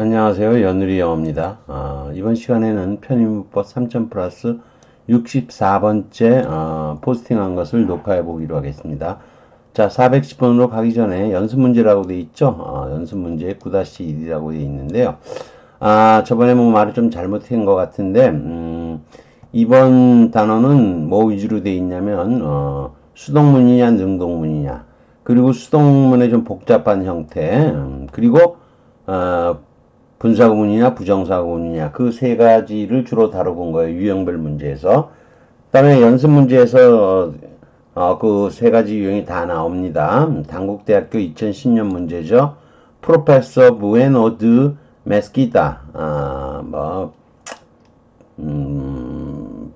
안녕하세요. 연우리 영어입니다. 어, 이번 시간에는 편의문법 3점 플러스 64번째 어, 포스팅한 것을 녹화해 보기로 하겠습니다. 자, 410번으로 가기 전에 연습 문제라고 돼 있죠? 어, 연습 문제 9-1이라고 돼 있는데요. 아, 저번에 뭐 말을 좀 잘못한 것 같은데, 음, 이번 단어는 뭐 위주로 돼 있냐면, 어, 수동문이냐, 능동문이냐, 그리고 수동문의 좀 복잡한 형태, 음, 그리고, 어, 분사구문이냐, 부정사구문이냐, 그 세 가지를 주로 다뤄본 거예요. 유형별 문제에서. 그 다음에 연습 문제에서, 어, 그 세 가지 유형이 다 나옵니다. 당국대학교 2010년 문제죠. 프로페서 부에노 드 메스키타, 아, 뭐, 음,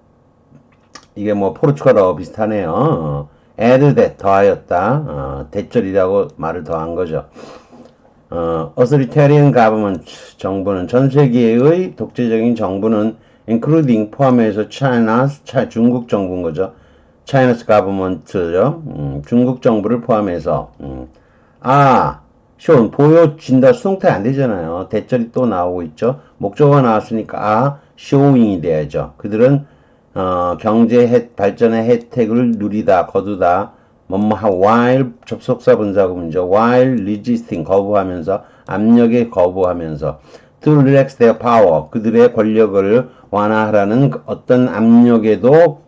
이게 뭐 포르투갈어 비슷하네요. 어, that, 더하였다. 어, 대절이라고 말을 더한 거죠. 어, authoritarian government, 정부는, 전 세계의 독재적인 정부는 including 포함해서 China, 차, 중국 정부인 거죠. China's government죠. 음, 중국 정부를 포함해서, 음. 아, 쇼 보여진다 수동태 안 되잖아요. 대절이 또 나오고 있죠. 목적어가 나왔으니까 아 showing이 돼야죠. 그들은 어, 경제 혜, 발전의 혜택을 누리다 거두다 뭐뭐 하 while 접속사 분사구문이죠. while resisting 거부하면서 압력에 거부하면서 to relax their power 그들의 권력을 완화하라는 그 어떤 압력에도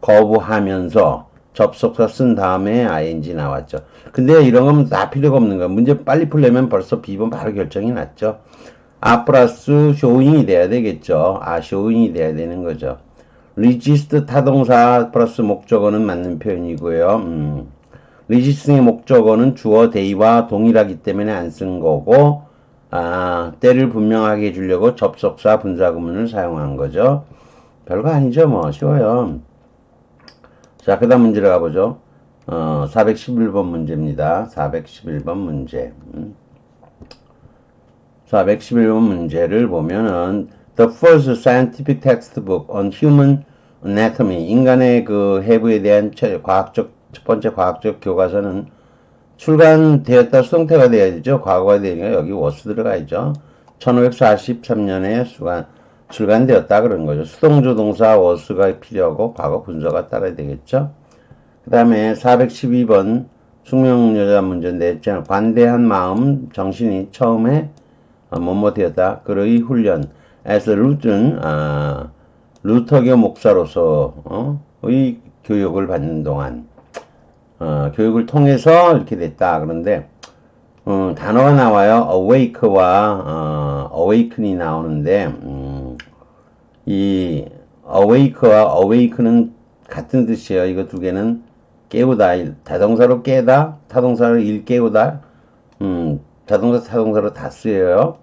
거부하면서 접속사 쓴 다음에 ing 나왔죠. 근데 이런 건 다 필요가 없는 거야. 문제 빨리 풀려면 벌써 비번 바로 결정이 났죠. 아 플러스 쇼잉이 돼야 되겠죠. 아 쇼잉이 돼야 되는 거죠. 리지스트 타동사 플러스 목적어는 맞는 표현이고요. 음. 리지스트의 목적어는 주어 데이와 동일하기 때문에 안 쓴 거고 아, 때를 분명하게 해주려고 접속사 분사구문을 사용한 거죠. 별거 아니죠, 뭐. 쉬워요. 자, 그 다음 문제로 가보죠. 어, 411번 문제입니다. 411번 문제. 음. 411번 문제를 보면은 The first scientific textbook on human anatomy 인간의 그 해부에 대한 과학적 첫 번째 과학적 교과서는 출간되었다 수동태가 되죠. 과거가 되니까 여기 was 들어가 있죠. 1543년에 수간 출간되었다 그런 거죠. 수동조 동사 was가 필요하고 과거 분서가 따라야 되겠죠. 그 다음에 412번 숙명여자 문제인데 관대한 마음 정신이 처음에 뭐뭐 되었다. 그의 훈련 as 루튼 아, 루터교 목사로서 어? 의 교육을 받는 동안 어, 교육을 통해서 이렇게 됐다. 그런데 어, 단어가 나와요. awake와 어, awaken이 나오는데 음, 이 awake와 awaken은 같은 뜻이에요. 이거 두 개는 깨우다, 자동사로 깨다, 타동사로 일깨우다, 음, 자동사, 타동사로 다 쓰여요.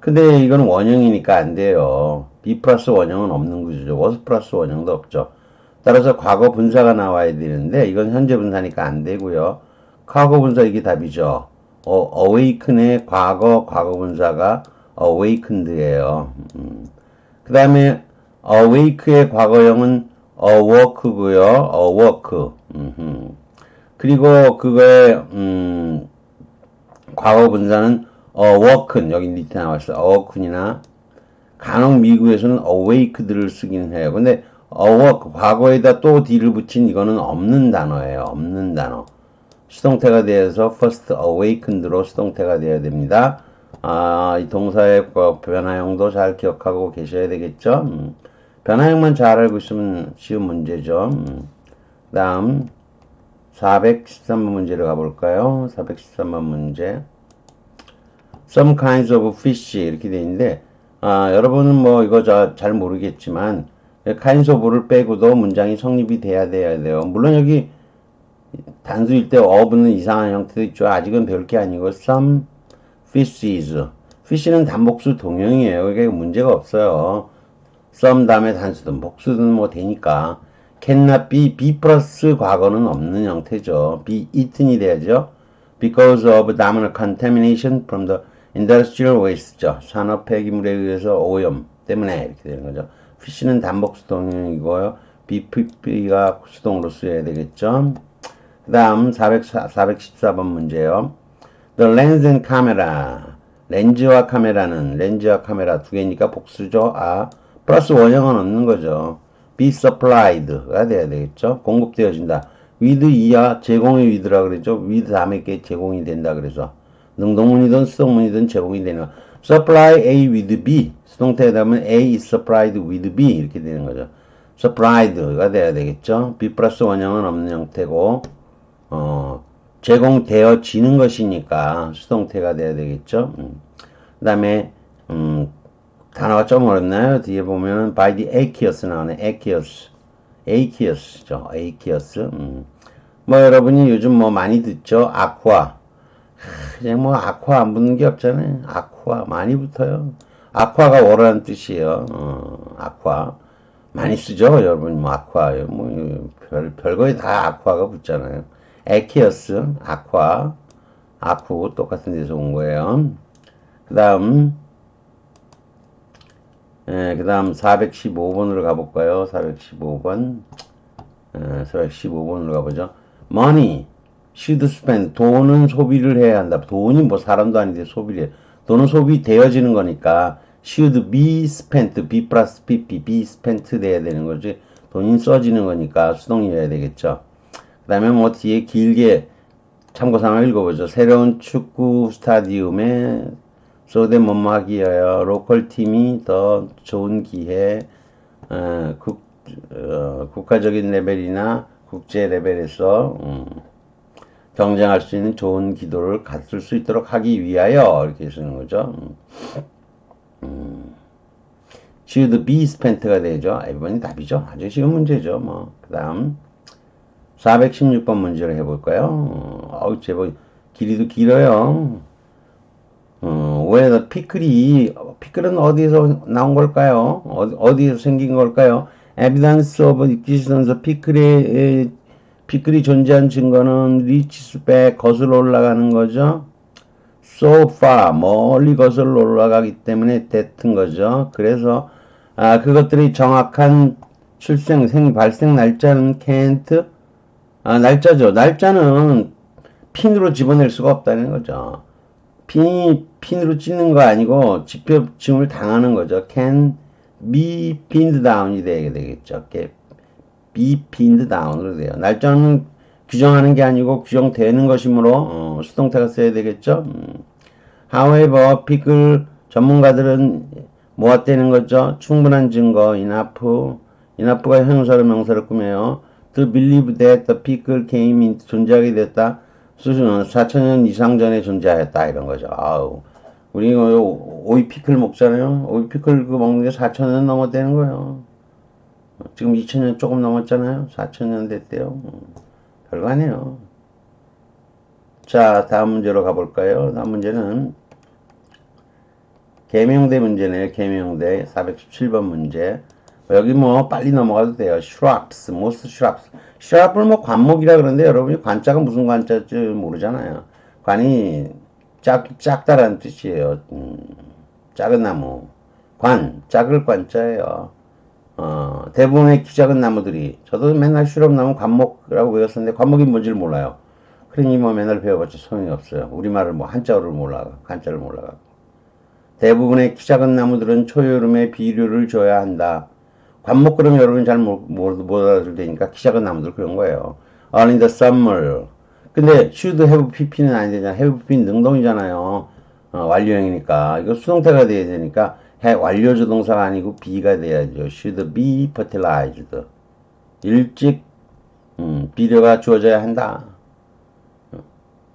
근데 이건 원형이니까 안 돼요. Be 플러스 원형은 없는 구조죠. was 플러스 원형도 없죠. 따라서 과거 분사가 나와야 되는데 이건 현재 분사니까 안 되고요. 과거 분사 이게 답이죠. 어, awaken의 과거 과거 분사가 awakened예요. 음. 그 다음에 awake의 과거형은 awoke고요. awoke. 음흠. 그리고 그거의 음, 과거 분사는 awoken 여기 밑에 나왔어요. awoken이나 간혹 미국에서는 awaked를 쓰긴 해요. 근데 awoke 과거에다 또 d를 붙인 이거는 없는 단어예요. 없는 단어. 수동태가 되어서 first awakened로 수동태가 되어야 됩니다. 아, 이 동사의 변화형도 잘 기억하고 계셔야 되겠죠. 음. 변화형만 잘 알고 있으면 쉬운 문제죠. 음. 다음 413번 문제로 가볼까요? 413번 문제 Some kinds of fish 이렇게 돼 있는데 아, 여러분은 뭐 이거 잘 모르겠지만 of를 빼고도 문장이 성립이 돼야 돼야 돼요. 물론 여기 단수일 때 of는 이상한 형태도 있죠. 아직은 별 게 아니고 some fishes fish는 단복수 동형이에요. 그게 문제가 없어요. some 다음에 단수든 복수든 뭐 되니까 cannot be be 플러스 과거는 없는 형태죠. be eaten이 돼야죠. because of 다음은 contamination from the industrial waste죠. 산업 폐기물에 의해서 오염 때문에 이렇게 되는 거죠. fish는 단복 수 동형이고요. BP가 수동으로 쓰여야 되겠죠. 그 다음 414번 문제요. The lens and camera 렌즈와 카메라는 렌즈와 카메라 두 개니까 복수죠. 아 플러스 원형은 없는 거죠. be supplied가 돼야 되겠죠. 공급되어진다. with 이하 제공의 with라 그랬죠. with 다음에 게 제공이 된다 그래서 능동문이든 수동문이든 제공이 되는 거. supply A with B 수동태에 되면 A is supplied with B 이렇게 되는 거죠. supplied가 돼야 되겠죠. B 플러스 원형은 없는 형태고 어, 제공되어지는 것이니까 수동태가 돼야 되겠죠. 음. 그 다음에 음, 단어가 좀 어렵나요? 뒤에 보면 by the aqueous 나오네. aqueous. aqueous죠. aqueous. 음. 뭐 여러분이 요즘 뭐 많이 듣죠? aqua. 그냥 뭐 aqua 안 붙는 게 없잖아요. aqua 많이 붙어요. aqua가 워라는 뜻이에요. 어, aqua. 많이 쓰죠, 여러분. 뭐 aqua. 뭐별 별거에 다 aqua가 붙잖아요. aqueous, aqua, aqu 똑같은 데서 온 거예요. 그다음 예, 그 다음 415번으로 가볼까요? 415번. 예, 415번으로 가보죠. money spend. 돈은 소비를 해야 한다. 돈이 뭐 사람도 아닌데 소비를 해. 돈은 소비되어지는 거니까 should be spent. be 플러스 pp. be spent 돼야 되는 거지. 돈이 써지는 거니까 수동이어야 되겠죠. 그 다음에 뭐 뒤에 길게 참고사항을 읽어보죠. 새로운 축구 스타디움에 소대 위하여 로컬 팀이 더 좋은 기회, 어, 국, 어, 국가적인 레벨이나 국제 레벨에서 음, 경쟁할 수 있는 좋은 기도를 갖출 수 있도록 하기 위하여 이렇게 쓰는 거죠. 음, should be spent가 되죠. 이번이 답이죠. 아주 쉬운 문제죠. 뭐, 그 다음 416번 문제를 해볼까요? 어, 어우, 제법 길이도 길어요. 어, 왜 피클이 피클은 어디서 나온 걸까요? 어디, 어디서 생긴 걸까요? evidence of existence 피클의 피클이 존재한 증거는 back 거슬러 올라가는 거죠. so far 멀리 거슬러 올라가기 때문에 됐던 거죠. 그래서 아, 그것들이 정확한 출생 생 발생 날짜는 can't 아, 날짜죠. 날짜는 핀으로 집어낼 수가 없다는 거죠. 핀이 핀으로 찢는 거 아니고 집협증을 당하는 거죠. can be pinned down이 되게 되겠죠. Be pinned down으로 돼요. 날짜는 규정하는 게 아니고 규정되는 것이므로 어, 수동태가 써야 되겠죠. 음. However, 피클 전문가들은 모았다는 거죠. 충분한 증거, enough. enough가 형사로 명사를 꾸며요. To believe that the pickle came into 존재하게 됐다. 수준은 4천년 이상 전에 존재하였다 이런 거죠. 아우. 우리 오이 피클 먹잖아요. 오이 피클 그 먹는 게 4천년 넘었다는 거예요. 지금 2천년 조금 넘었잖아요. 4천년 됐대요. 별거 아니에요. 자, 다음 문제로 가볼까요? 다음 문제는 개명대 문제네요. 개명대 417번 문제. 여기 뭐 빨리 넘어가도 돼요. shrubs, most shrubs. shrub을 뭐 관목이라 그러는데 여러분이 관자가 무슨 관자인지 모르잖아요. 관이 작, 작다라는 뜻이에요. 음, 작은 나무. 관, 작을 관자예요. 어, 대부분의 키 작은 나무들이, 저도 맨날 슈럽나무 관목이라고 외웠었는데, 관목이 뭔지를 몰라요. 그러니 뭐 맨날 배워봤자 소용이 없어요. 우리말을 뭐 한자어를 몰라가, 한자를 몰라가. 대부분의 키 작은 나무들은 초여름에 비료를 줘야 한다. 관목 그러면 여러분 잘못 못 알아들 테니까 키 작은 나무들 그런 거예요. Only the summer. 근데 should have pp는 아니 되잖아. have pp 능동이잖아요. 어, 완료형이니까. 이거 수동태가 돼야 되니까 해, 완료조 동사가 아니고 be가 돼야죠. should be fertilized. 일찍 음, 비료가 주어져야 한다.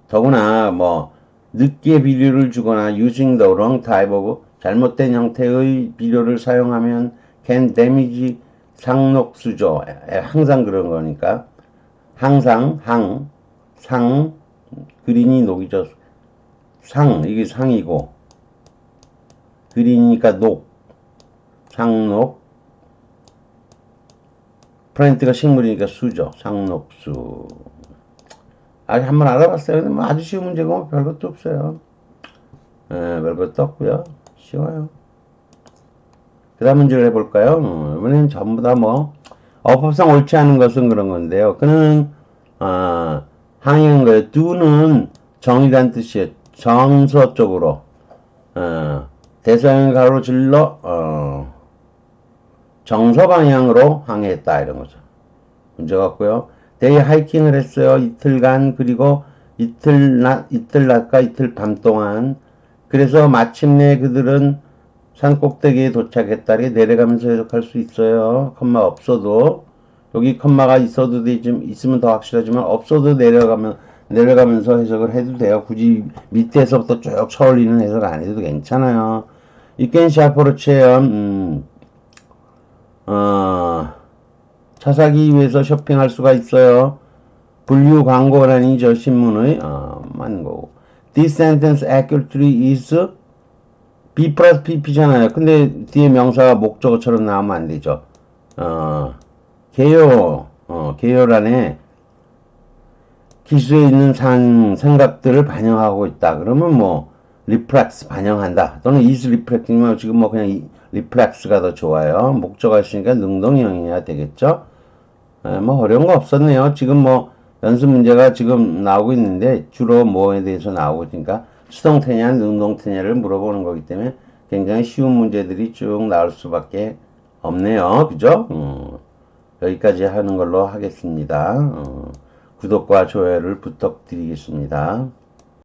더구나 뭐 늦게 비료를 주거나 using the wrong type of 잘못된 형태의 비료를 사용하면 can damage 상록수죠. 항상 그런 거니까 항상 항 상, 그린이 녹이죠. 상, 이게 상이고, 그린이니까 녹, 상녹, 플랜트가 식물이니까 수죠. 상록수. 아직 한번 알아봤어요. 근데 뭐 아주 쉬운 문제고 뭐 별것도 없어요. 예, 별것도 없고요. 쉬워요. 그 다음 문제를 해볼까요? 음, 이번에는 전부 다 뭐, 어법상 옳지 않은 것은 그런 건데요. 그는, 아, 항의한 거예요. do는 정이란 뜻이에요. 정서 쪽으로. 어, 대서양을 가로질러 어, 정서 방향으로 항해했다 이런 거죠. 문제가 없고요. 데이 하이킹을 했어요. 이틀간 그리고 이틀 낮 이틀 낮과 이틀 밤 동안 그래서 마침내 그들은 산 꼭대기에 도착했다. 이렇게 내려가면서 해석할 수 있어요. 컴마 없어도 여기 컴마가 있어도 되지 있으면 더 확실하지만 없어도 내려가면 내려가면서 해석을 해도 돼요. 굳이 밑에서부터 쭉 쳐올리는 해석 안 해도 괜찮아요. 이겐 샤프로치예요. 음, 어, 차 사기 위해서 쇼핑할 수가 있어요. 분류 광고가 아니죠. 신문의 어, 만고. This sentence accurately is B 플러스 PP잖아요. 근데 뒤에 명사가 목적어처럼 나오면 안 되죠. 어, 개요, 어, 개요란에 기술에 있는 상, 생각들을 반영하고 있다. 그러면 뭐, reflex, 반영한다. 또는 is reflecting이면 지금 뭐 그냥 이- reflex가 더 좋아요. 목적어 있으니까 능동형이어야 되겠죠? 에, 뭐 어려운 거 없었네요. 지금 뭐 연습 문제가 지금 나오고 있는데 주로 뭐에 대해서 나오고 있으니까 수동태냐 능동태냐를 물어보는 거기 때문에 굉장히 쉬운 문제들이 쭉 나올 수밖에 없네요. 그죠? 음, 여기까지 하는 걸로 하겠습니다. 어, 구독과 좋아요를 부탁드리겠습니다.